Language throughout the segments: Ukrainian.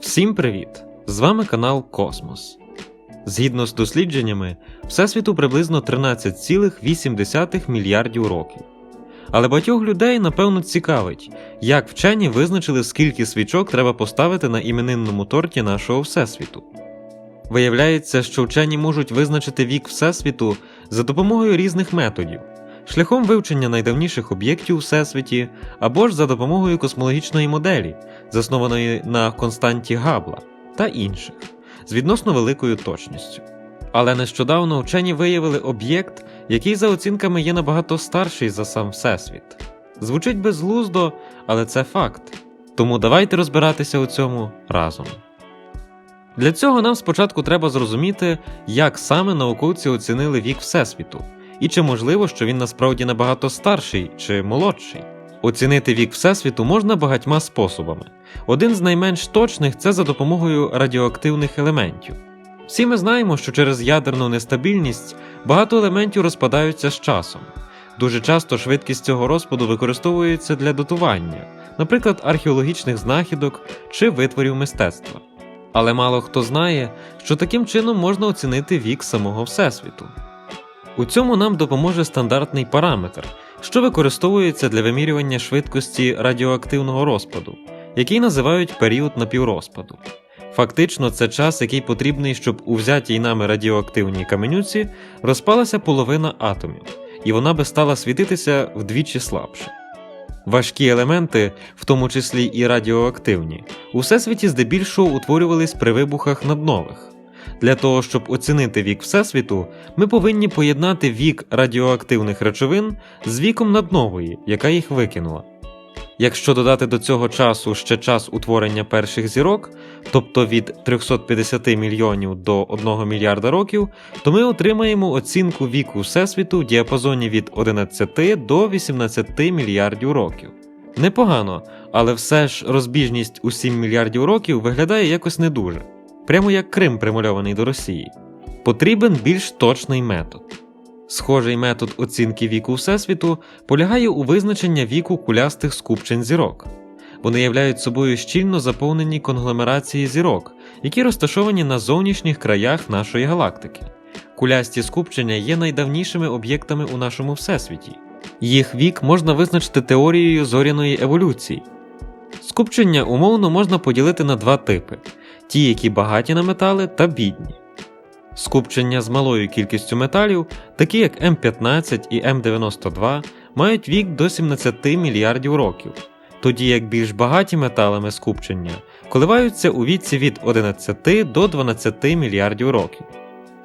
Всім привіт! З вами канал Космос. Згідно з дослідженнями, Всесвіту приблизно 13,8 мільярдів років. Але багатьох людей напевно цікавить, як вчені визначили, скільки свічок треба поставити на іменинному торті нашого Всесвіту. Виявляється, що вчені можуть визначити вік Всесвіту за допомогою різних методів, шляхом вивчення найдавніших об'єктів у Всесвіті або ж за допомогою космологічної моделі, заснованої на константі Габла та інших, з відносно великою точністю. Але нещодавно вчені виявили об'єкт, який за оцінками є набагато старший за сам Всесвіт. Звучить безглуздо, але це факт. Тому давайте розбиратися у цьому разом. Для цього нам спочатку треба зрозуміти, як саме науковці оцінили вік Всесвіту, і чи можливо, що він насправді набагато старший чи молодший. Оцінити вік Всесвіту можна багатьма способами. Один з найменш точних це за допомогою радіоактивних елементів. Всі ми знаємо, що через ядерну нестабільність багато елементів розпадаються з часом. Дуже часто швидкість цього розпаду використовується для датування, наприклад, археологічних знахідок чи витворів мистецтва. Але мало хто знає, що таким чином можна оцінити вік самого Всесвіту. У цьому нам допоможе стандартний параметр, що використовується для вимірювання швидкості радіоактивного розпаду, який називають період напіврозпаду. Фактично, це час, який потрібний, щоб у взятій нами радіоактивній каменюці розпалася половина атомів, і вона би стала світитися вдвічі слабше. Важкі елементи, в тому числі і радіоактивні, у всесвіті здебільшого утворювались при вибухах наднових. Для того, щоб оцінити вік Всесвіту, ми повинні поєднати вік радіоактивних речовин з віком наднової, яка їх викинула. Якщо додати до цього часу ще час утворення перших зірок, тобто від 350 мільйонів до 1 мільярда років, то ми отримаємо оцінку віку Всесвіту в діапазоні від 11 до 18 мільярдів років. Непогано, але все ж розбіжність у 7 мільярдів років виглядає якось не дуже, прямо як Крим примальований до Росії. Потрібен більш точний метод. Схожий метод оцінки віку Всесвіту полягає у визначенні віку кулястих скупчень зірок. Вони являють собою щільно заповнені конгломерації зірок, які розташовані на зовнішніх краях нашої галактики. Кулясті скупчення є найдавнішими об'єктами у нашому всесвіті. Їх вік можна визначити теорією зоряної еволюції. Скупчення умовно можна поділити на два типи: ті, які багаті на метали, та бідні. Скупчення з малою кількістю металів, такі як М15 і М92, мають вік до 17 мільярдів років, тоді як більш багаті металами скупчення коливаються у віці від 11 до 12 мільярдів років.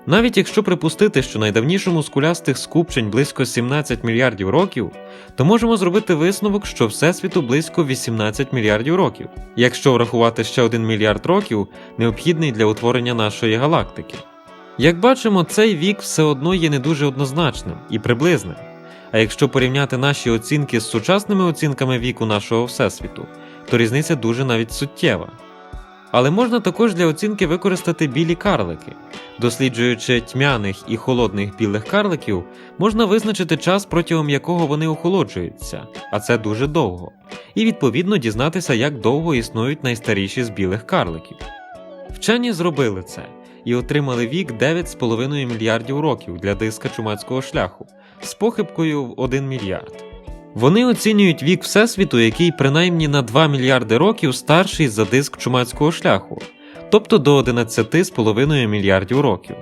Навіть якщо припустити, що найдавнішому з кулястих скупчень близько 17 мільярдів років, то можемо зробити висновок, що Всесвіту близько 18 мільярдів років, якщо врахувати ще 1 мільярд років, необхідний для утворення нашої галактики. Як бачимо, цей вік все одно є не дуже однозначним і приблизним. А якщо порівняти наші оцінки з сучасними оцінками віку нашого Всесвіту, то різниця дуже навіть суттєва. Але можна також для оцінки використати білі карлики. Досліджуючи тьмяних і холодних білих карликів, можна визначити час, протягом якого вони охолоджуються, а це дуже довго, і відповідно дізнатися, як довго існують найстаріші з білих карликів. Вчені зробили це і отримали вік 9,5 мільярдів років для диска чумацького шляху з похибкою в 1 мільярд. Вони оцінюють вік Всесвіту, який принаймні на 2 мільярди років старший за диск чумацького шляху, тобто до 11,5 мільярдів років.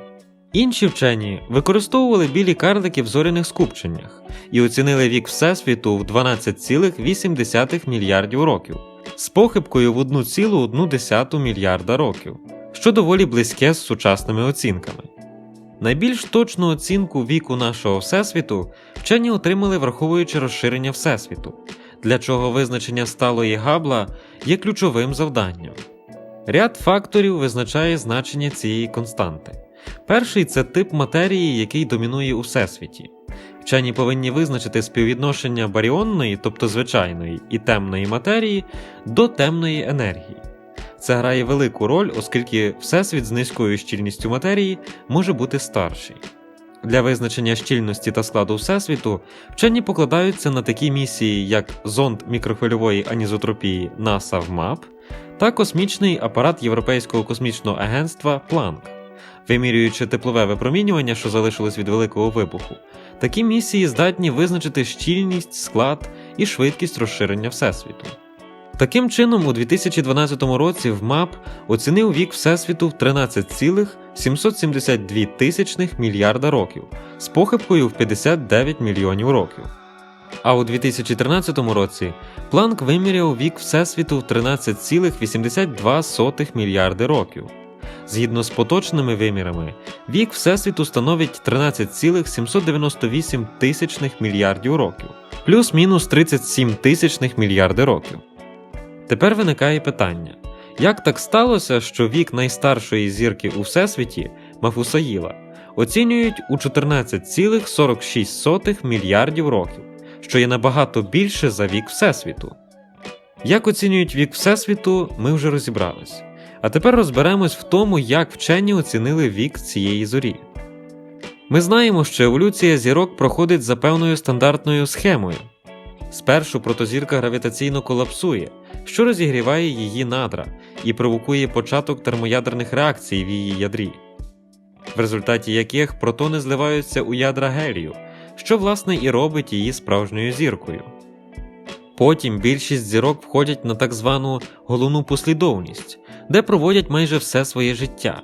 Інші вчені використовували білі карлики в зоряних скупченнях і оцінили вік Всесвіту в 12,8 мільярдів років з похибкою в 1,1 мільярда років що доволі близьке з сучасними оцінками. Найбільш точну оцінку віку нашого Всесвіту вчені отримали, враховуючи розширення Всесвіту, для чого визначення сталої габла є ключовим завданням. Ряд факторів визначає значення цієї константи. Перший це тип матерії, який домінує у всесвіті. Вчені повинні визначити співвідношення баріонної, тобто звичайної, і темної матерії до темної енергії. Це грає велику роль, оскільки всесвіт з низькою щільністю матерії може бути старший. Для визначення щільності та складу всесвіту вчені покладаються на такі місії, як зонд мікрохвильової анізотропії NASA в МАП та космічний апарат Європейського космічного агентства Планк. Вимірюючи теплове випромінювання, що залишилось від великого вибуху, такі місії здатні визначити щільність, склад і швидкість розширення Всесвіту. Таким чином, у 2012 році в МАП оцінив вік Всесвіту в 13,772 тисячних мільярда років з похибкою в 59 мільйонів років. А у 2013 році Планк виміряв вік Всесвіту в 13,82 мільярди років. Згідно з поточними вимірами, вік Всесвіту становить 13,798 тисячних мільярдів років, плюс-мінус 37 тисячних мільярди років. Тепер виникає питання: як так сталося, що вік найстаршої зірки у Всесвіті Мафусаїла оцінюють у 14,46 мільярдів років, що є набагато більше за вік Всесвіту? Як оцінюють вік Всесвіту, ми вже розібрались. А тепер розберемось в тому, як вчені оцінили вік цієї зорі. Ми знаємо, що еволюція зірок проходить за певною стандартною схемою. Спершу протозірка гравітаційно колапсує, що розігріває її надра і провокує початок термоядерних реакцій в її ядрі, в результаті яких протони зливаються у ядра гелію, що власне і робить її справжньою зіркою. Потім більшість зірок входять на так звану головну послідовність, де проводять майже все своє життя.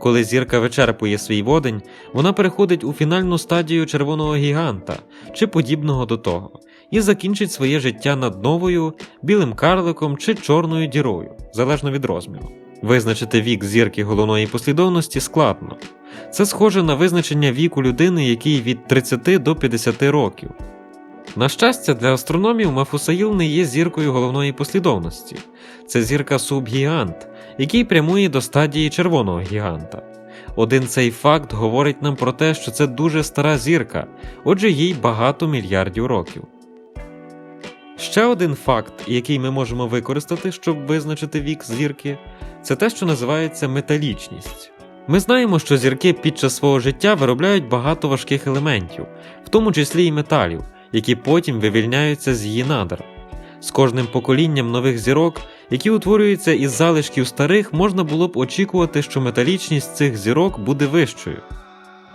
Коли зірка вичерпує свій водень, вона переходить у фінальну стадію червоного гіганта чи подібного до того, і закінчить своє життя над новою, білим карликом чи чорною дірою, залежно від розміру. Визначити вік зірки головної послідовності складно. Це схоже на визначення віку людини, який від 30 до 50 років. На щастя, для астрономів Мафусаїл не є зіркою головної послідовності. Це зірка субгігант, який прямує до стадії червоного гіганта. Один цей факт говорить нам про те, що це дуже стара зірка, отже, їй багато мільярдів років. Ще один факт, який ми можемо використати, щоб визначити вік зірки, це те, що називається металічність. Ми знаємо, що зірки під час свого життя виробляють багато важких елементів, в тому числі і металів, які потім вивільняються з її надр. З кожним поколінням нових зірок, які утворюються із залишків старих, можна було б очікувати, що металічність цих зірок буде вищою.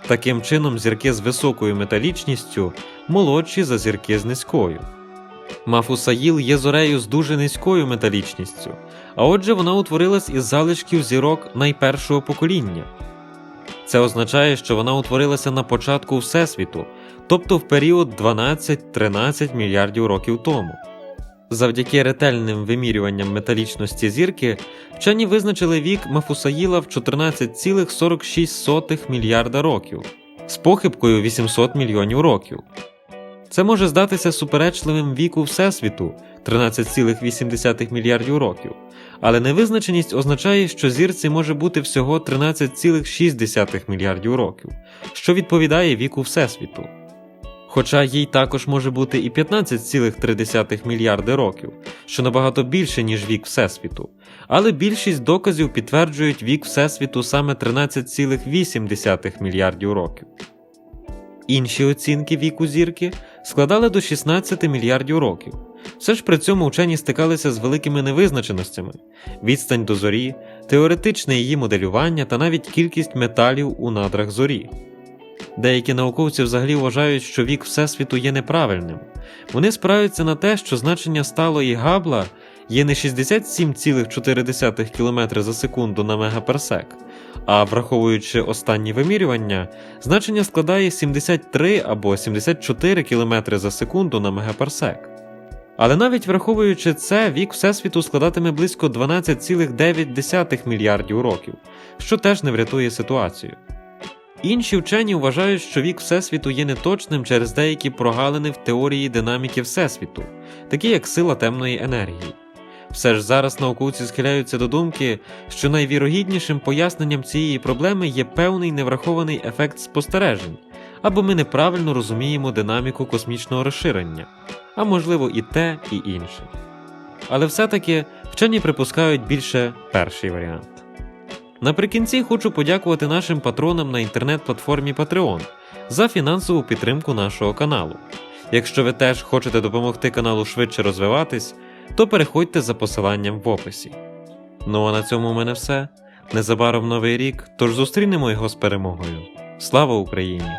Таким чином, зірки з високою металічністю молодші за зірки з низькою. Мафусаїл є зорею з дуже низькою металічністю, а отже, вона утворилась із залишків зірок найпершого покоління. Це означає, що вона утворилася на початку Всесвіту, тобто в період 12-13 мільярдів років тому. Завдяки ретельним вимірюванням металічності зірки, вчені визначили вік Мафусаїла в 14,46 мільярда років з похибкою 800 мільйонів років. Це може здатися суперечливим віку Всесвіту 13,8 мільярдів років, але невизначеність означає, що зірці може бути всього 13,6 мільярдів років, що відповідає віку Всесвіту. Хоча їй також може бути і 15,3 мільярди років, що набагато більше, ніж вік Всесвіту, але більшість доказів підтверджують вік Всесвіту саме 13,8 мільярдів років. Інші оцінки віку зірки складали до 16 мільярдів років. Все ж при цьому вчені стикалися з великими невизначеностями: відстань до зорі, теоретичне її моделювання та навіть кількість металів у надрах зорі. Деякі науковці взагалі вважають, що вік Всесвіту є неправильним. Вони спираються на те, що значення сталої Габла є не 67,4 км за секунду на мегаперсек, а враховуючи останні вимірювання, значення складає 73 або 74 км за секунду на мегаперсек. Але навіть враховуючи це, вік Всесвіту складатиме близько 12,9 мільярдів років, що теж не врятує ситуацію. Інші вчені вважають, що вік Всесвіту є неточним через деякі прогалини в теорії динаміки Всесвіту, такі як сила темної енергії. Все ж зараз науковці схиляються до думки, що найвірогіднішим поясненням цієї проблеми є певний неврахований ефект спостережень, або ми неправильно розуміємо динаміку космічного розширення, а можливо і те, і інше. Але все-таки вчені припускають більше перший варіант. Наприкінці хочу подякувати нашим патронам на інтернет-платформі Patreon за фінансову підтримку нашого каналу. Якщо ви теж хочете допомогти каналу швидше розвиватись, то переходьте за посиланням в описі. Ну а на цьому у мене все. Незабаром новий рік, тож зустрінемо його з перемогою. Слава Україні!